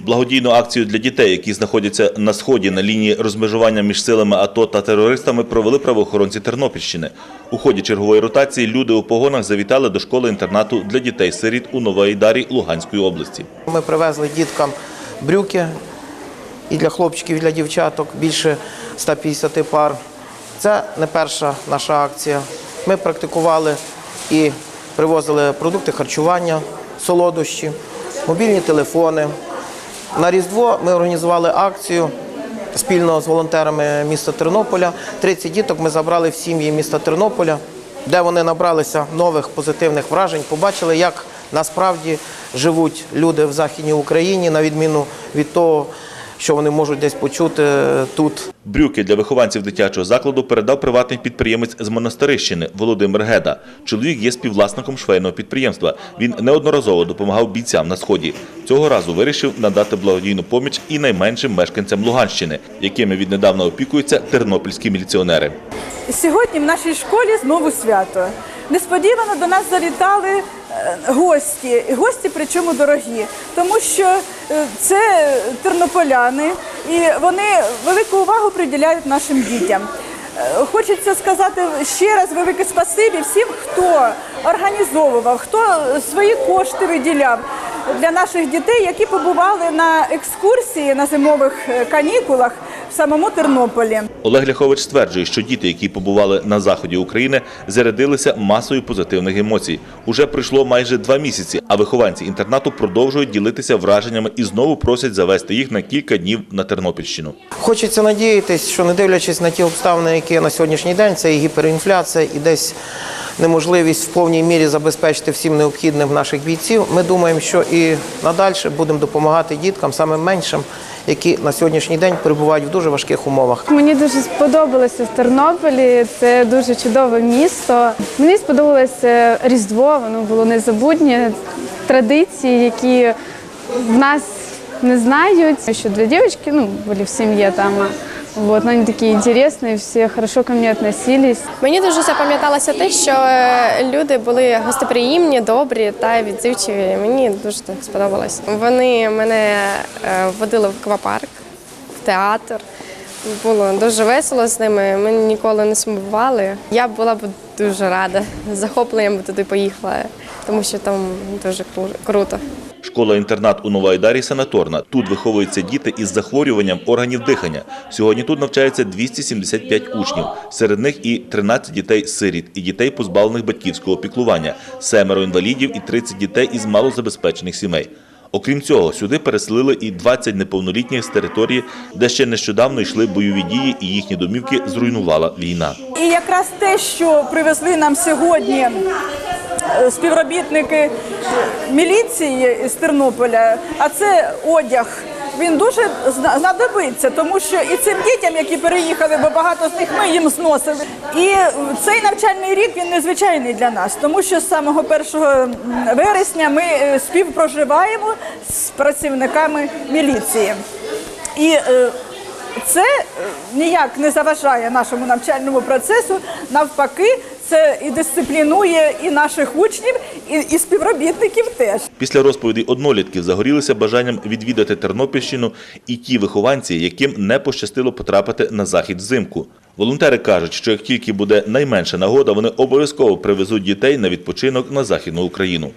Благодійну акцію для дітей, які знаходяться на сході на лінії розмежування між силами АТО та терористами, провели правоохоронці Тернопільщини. У ході чергової ротації люди у погонах завітали до школи-інтернату для дітей-сиріт у Нової Дарі Луганської області. Ми привезли діткам брюки і для хлопчиків, і для дівчаток більше 150 пар. Це не перша наша акція. Ми практикували і привозили продукти харчування, солодощі, мобільні телефони. На Різдво ми організували акцію спільно з волонтерами міста Тернополя. 30 діток ми забрали в сім'ї міста Тернополя, де вони набралися нових позитивних вражень, побачили, як насправді живуть люди в Західній Україні, на відміну від того, що вони можуть десь почути тут. Брюки для вихованців дитячого закладу передав приватний підприємець з Монастирищини Володимир Геда. Чоловік є співвласником швейного підприємства. Він неодноразово допомагав бійцям на сході. Цього разу вирішив надати благодійну поміч і найменшим мешканцям Луганщини, якими віднедавна опікуються тернопільські міліціонери. Сьогодні в нашій школі знову свято. Несподівано до нас завітали е, гості, гості причому дорогі, тому що е, це тернополяни, і вони велику увагу приділяють нашим дітям. Е, Хочеться сказати ще раз велике спасибі всім, хто організовував, хто свої кошти виділяв для наших дітей, які побували на екскурсії на зимових е, канікулах в самому Тернополі. Олег Ляхович стверджує, що діти, які побували на заході України, зарядилися масою позитивних емоцій. Уже пройшло майже два місяці, а вихованці інтернату продовжують ділитися враженнями і знову просять завести їх на кілька днів на Тернопільщину. Хочеться надіятись, що не дивлячись на ті обставини, які на сьогоднішній день, це і гіперінфляція, і десь неможливість в повній мірі забезпечити всім необхідним наших бійців. Ми думаємо, що і надальше будемо допомагати діткам, саме меншим, які на сьогоднішній день перебувають в дуже важких умовах. Мені дуже сподобалося в Тернополі. Це дуже чудове місто. Мені сподобалося Різдво, воно було незабутнє. Традиції, які в нас не знають. Що для дівчатки ну, були в сім'ї там. Вот, но они такие интересные, все хорошо ко мне относились. Мені дуже запам'яталося те, що е, люди були гостеприємні, добрі та відзивчиві. Мені дуже так сподобалось. Вони мене е, водили в аквапарк, в театр. Було дуже весело з ними. Ми ніколи не сумували. Я була б дуже рада. З захопленням туди поїхала, тому що там дуже кру- круто. Школа-інтернат у Новоайдарі санаторна. Тут виховуються діти із захворюванням органів дихання. Сьогодні тут навчається 275 учнів. Серед них і 13 дітей-сиріт, і дітей, позбавлених батьківського піклування, семеро інвалідів і 30 дітей із малозабезпечених сімей. Окрім цього, сюди переселили і 20 неповнолітніх з території, де ще нещодавно йшли бойові дії, і їхні домівки зруйнувала війна. І якраз те, що привезли нам сьогодні співробітники міліції з Тернополя, а це одяг. Він дуже знадобиться, тому що і цим дітям, які переїхали, бо багато з них ми їм зносили. І цей навчальний рік він незвичайний для нас, тому що з самого 1 вересня ми е, співпроживаємо з працівниками міліції. І е, це е, ніяк не заважає нашому навчальному процесу. Навпаки, це і дисциплінує і наших учнів, і, і співробітників теж. Після розповідей однолітків загорілися бажанням відвідати Тернопільщину і ті вихованці, яким не пощастило потрапити на захід взимку. Волонтери кажуть, що як тільки буде найменша нагода, вони обов'язково привезуть дітей на відпочинок на Західну Україну.